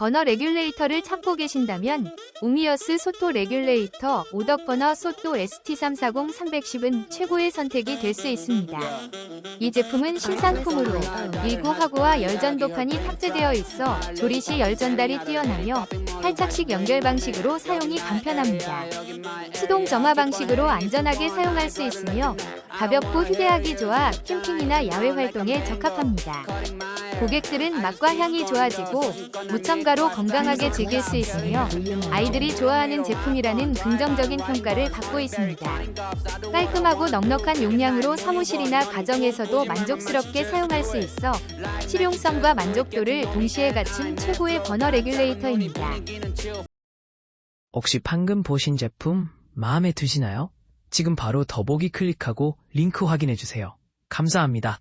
버너 레귤레이터를 찾고 계신다면 우미어스 소토 레귤레이터 오덕 버너 소토 ST340 310은 최고의 선택이 될 수 있습니다. 이 제품은 신상품으로 일구 화구와 열전도판이 탑재되어 있어 조리 시 열전달이 뛰어나며 탈착식 연결 방식으로 사용이 간편합니다. 수동 점화 방식으로 안전하게 사용할 수 있으며 가볍고 휴대하기 좋아 캠핑이나 야외 활동에 적합합니다. 고객들은 맛과 향이 좋아지고 무첨가로 건강하게 즐길 수 있으며 아이들이 좋아하는 제품이라는 긍정적인 평가를 받고 있습니다. 깔끔하고 넉넉한 용량으로 사무실이나 가정에서도 만족스럽게 사용할 수 있어 실용성과 만족도를 동시에 갖춘 최고의 버너 레귤레이터입니다. 혹시 방금 보신 제품 마음에 드시나요? 지금 바로 더보기 클릭하고 링크 확인해주세요. 감사합니다.